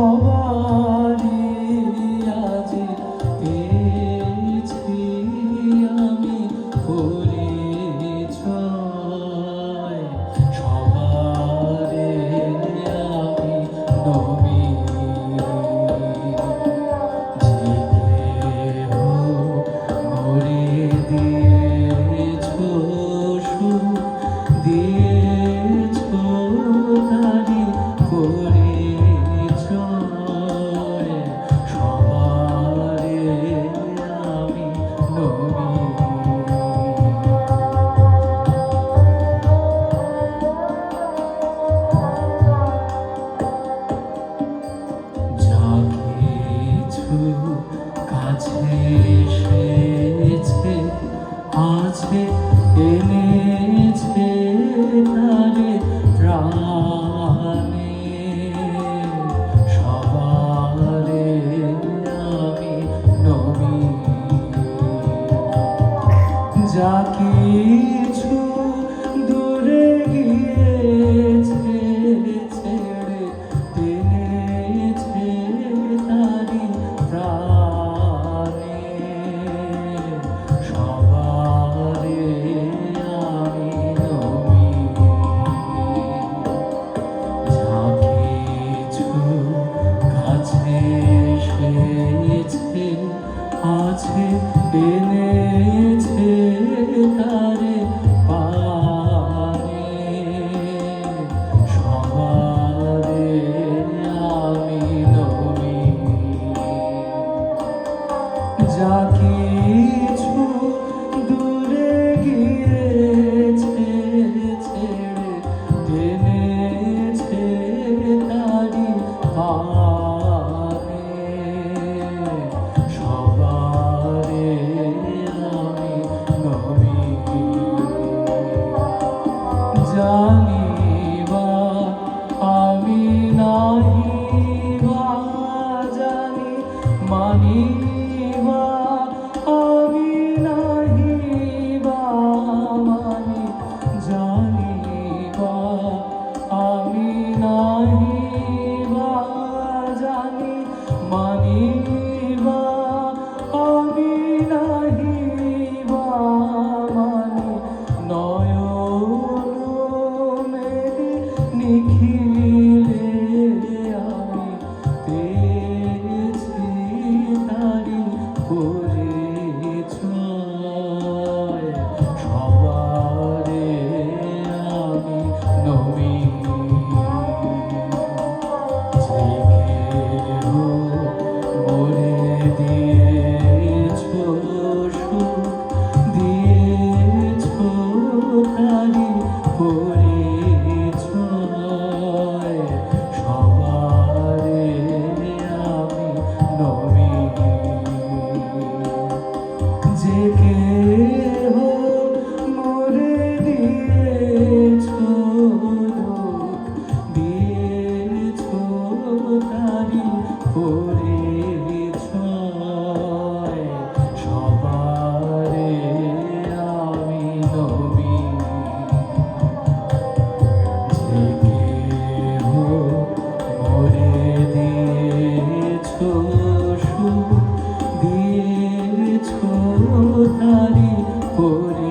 Oh, war. কাছে এসেছে আছে এনেছে না যা কিছু দূরে গিয়ে por